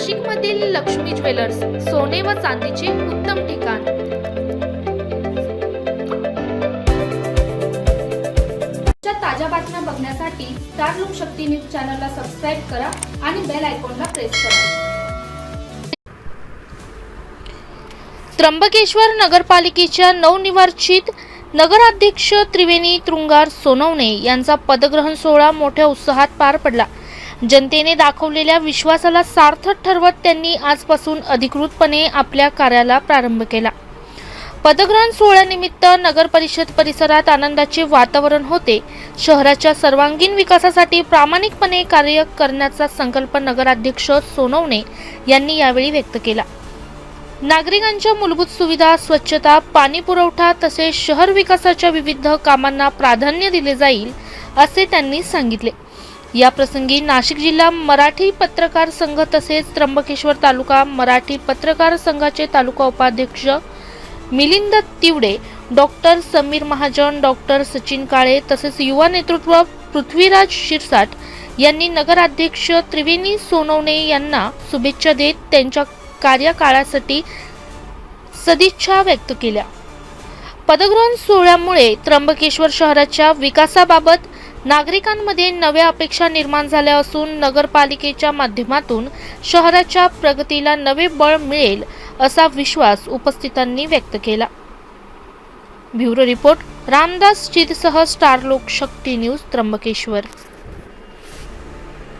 नाशिकमधील लक्ष्मी ज्वेलर्स सोने व चांदीचे उत्तम ठिकाण. ताज्या बातम्या बघण्यासाठी स्टार लोक शक्ती न्यूज चॅनलला सबस्क्राईब करा आणि बेल आयकॉनला प्रेस करा. त्र्यंबकेश्वर नगरपालिकेच्या नवनिर्वाचित नगराध्यक्ष त्रिवेणी तृंगार सोनवणे यांचा पदग्रहण सोहळा मोठ्या उत्साहात पार पडला. जनतेने दाखवलेल्या विश्वासाला सार्थक ठरवत त्यांनी आजपासून अधिकृतपणे आपल्या कार्याला प्रारंभ केला. पदग्रहण सोहळ्यानिमित्त नगर परिषद परिसरात आनंदाचे वातावरण होते. शहराच्या सर्वांगीण विकासासाठी प्रामाणिकपणे कार्य करण्याचा संकल्प नगराध्यक्ष सोनवणे यांनी यावेळी व्यक्त केला. नागरिकांच्या मूलभूत सुविधा स्वच्छता पाणी पुरवठा तसेच शहर विकासाच्या विविध कामांना प्राधान्य दिले जाईल असे त्यांनी सांगितले. या प्रसंगी नाशिक जिल्हा मराठी पत्रकार संघ तसेच त्र्यंबकेश्वर तालुका मराठी पत्रकार संघाचे तालुका उपाध्यक्ष मिलिंद तिवडे डॉक्टर समीर महाजन डॉक्टर सचिन काळे तसेच युवा नेतृत्व पृथ्वीराज शिरसाट यांनी नगराध्यक्ष त्रिवेणी सोनवणे यांना शुभेच्छा देत त्यांच्या कार्यकाळासाठी सदिच्छा व्यक्त केल्या. पदग्रहण सोहळ्यामुळे त्र्यंबकेश्वर शहराच्या विकासाबाबत नागरिकांमध्ये नव्या अपेक्षा निर्माण झाल्या असून नगरपालिकेच्या माध्यमातून शहराच्या प्रगतीला नवे बळ मिळेल असा विश्वास उपस्थितांनी व्यक्त केला. ब्युरो रिपोर्ट रामदास चिदसह स्टार लोकशक्ती न्यूज त्र्यंबकेश्वर.